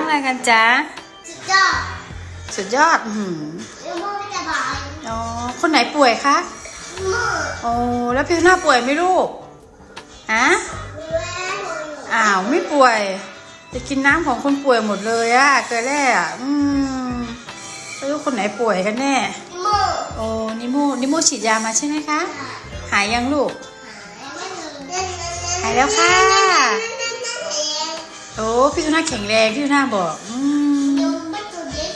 ำอะไรกันจ๊ะ สุดยอดสุดยอดอื้อหือเดี๋ยวโมไม่สบายอ๋อ คนไหนป่วยคะโมโอ้แล้วพี่หน้าป่วยไหมลูกฮะแม่หนูอยู่อ้าวไม่ป่วย จะกินน้ำของคนป่วยหมดเลยอะเกลือแร่อะอืมไม่รู้คนไหนป่วยกันแน่โมโอ้นิโมนิโมฉีดยามาใช่ไหมคะ หายยังลูก หายแล้วค่ะโอ้พี่ทูน่าแข็งแรงพี่ทูน่าบอกอืมยุงไม่ตัวเล็ก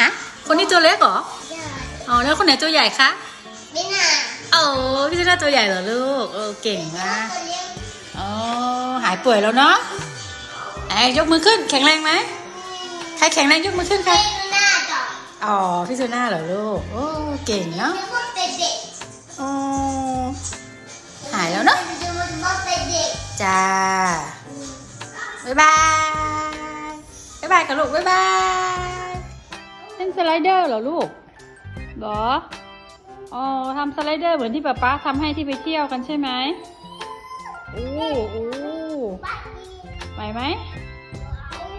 ฮะคนนี้ตัวเล็กเหรอใช่อ๋อแล้วคนไหนตัวใหญ่คะไม่น่าโอ้พี่ทูน่าตัวใหญ่เหรอลูกโอ้เก่งมากตัวเล็กอ๋อหายป่วยแล้วเนาะไหนยกมือขึ้น แข็งแรงไหมใครแข็งแรงยกมือขึ้นใครไม่น่าจ่ออ๋อพี่ทูน่าเหรอลูกโอ้เก่งเนาะนึกว่าเป็นเด็กอ๋อหายแล้วเนาะนึกว่าเป็นเด็กจ้า บ๊ายบาย บ๊ายบายกับลูก บ๊ายบายเล่นสไลเดอร์เหรอลูกเหรอ อ๋อทำสไลเดอร์เหมือนที่ป๊าป๊าทำให้ที่ไปเที่ยวกันใช่ไหมโอ้โอ้บ้านนี้ไหวไหม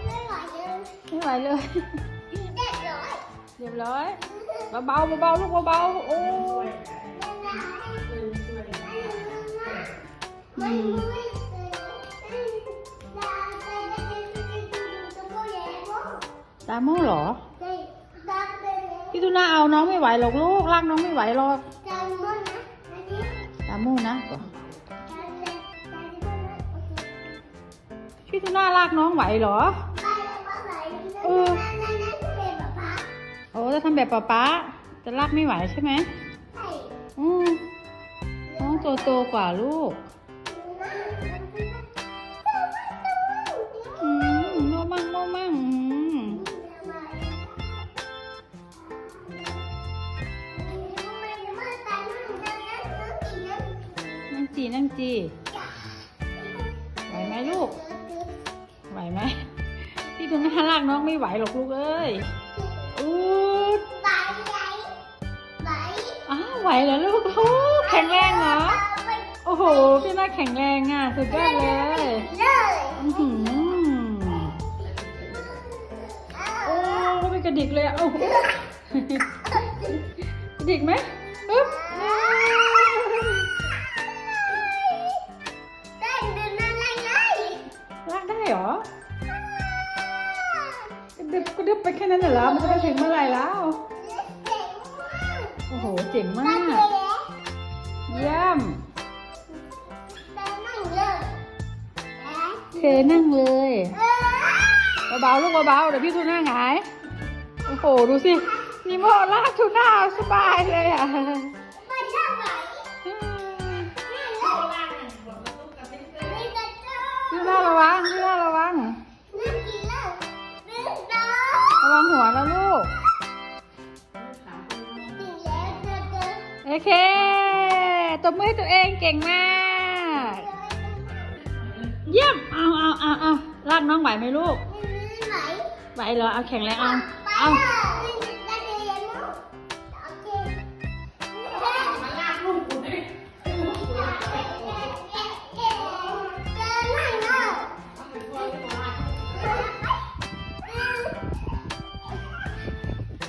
ไม่ไหวเลยไม่ไหวเลยเด็กร้อยเรียบร้อยเบาๆเบาๆลูกเบาๆโอ้ยาโม่เหรอได้ดาไปเลยพี่ตุน่าเอาน้องไม่ไหวหรอกลูกลากน้องไม่ไหวหรอกจำมันนะอันนี้ตาโม่นะจำเลยจำเลยโอเคพี่ตุน่าลากน้องไหวเหรอไปเลยว่าไหนเออนั่นนั่นนั่นเป็นแบบป๊าโอ้จะทำแบบป๊าป๊าจะลากไม่ไหวใช่ไหมใช่อืมน้องตัวโตกว่าลูก นั่งจีนั่งจีไหวไหมลูก ไหวไหมพี่ตุน่าลากน้องไม่ไหวหรอกลูกเอ้ยอู้ดอ้าวไหวเหรอลูกโอ้แข็งแรงเหรอโอ้โหพี่น่าแข็งแรงอะสุดยอดเลยอื้อหือโอ้ไม่กระดิกเลยอะโอ้กระดิกไหมปึ๊บากได้เหรอกระดึบกระดึบไปแค่นั้นเหรอ มันจะไปถึงเมื่อไหร่แล้ว โอ้โห เจ๋งมาก เยี่ยมเทนั่งเลยเบาๆลูกเบาๆเดี๋ยวพี่ทูน่าหงาย โอ้โห ดูสินิโมลากทูน่าสบายเลยอะ องหัวแล้วลูก โอเค ตบมือให้ตัวเองเก่งมาก เยี่ยม เอาเอาเอาเอาลากน้องไหวไหมลูก ไหวเหรอ เอาแข็งแรงเอา เอา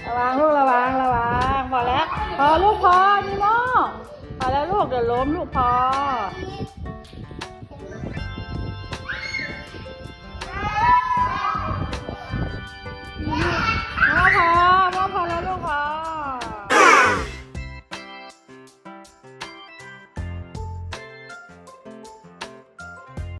ระวังลูกระวังระวังพอแล้วพอลูกพอนีโมพอแล้วลูกเดี๋ยวล้มลูกพอ